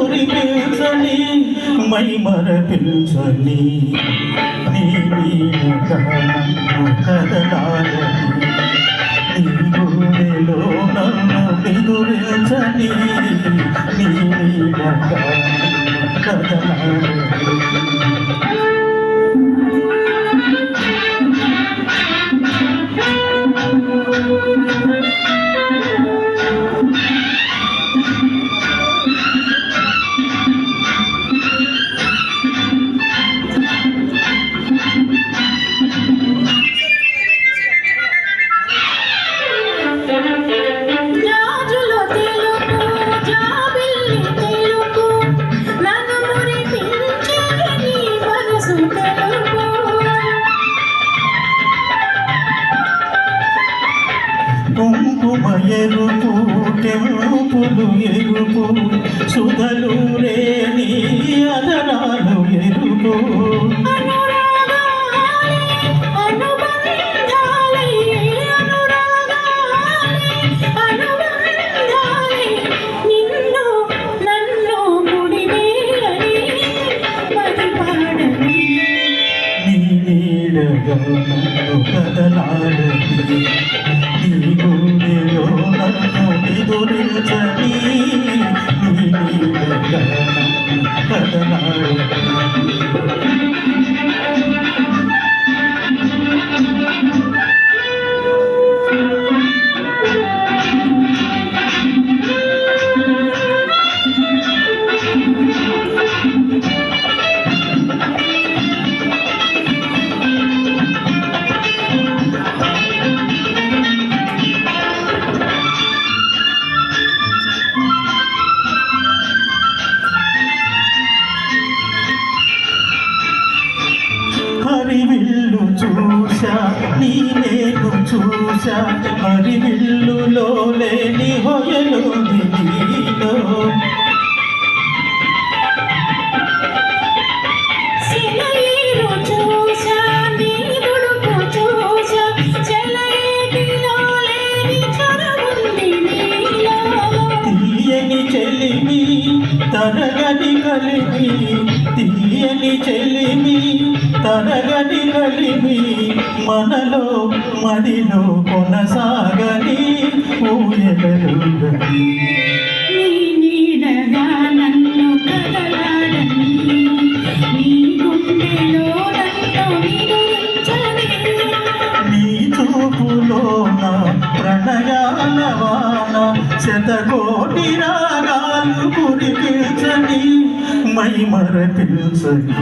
ఊరి పిల్చని మై మర పిల్చని నీ కదలాలని నీ కదలాలని. ఎరుపు కెంపులు ఎరుపు సుధలు రేని అదరాలు ఎరుపు. అనురాగాలే నన్ను ఎదురించని నీ హొయలు సినయేరు చూసా చూసా చెలయేటిలో లేని చొరవుంది నీలో. తరగని కలిమి. తీయని చెలిమి తరగని కలిమి. మనలో మదిలో కొనసాగని ఊయలుగని నీ నీడగా నన్ను కదలాడని నీ గుండెలో నన్ను నిదురించని నీ చూపులోన ప్రణయాల వాన శతకోటి రాగాలు కురిపించని మై మరపించని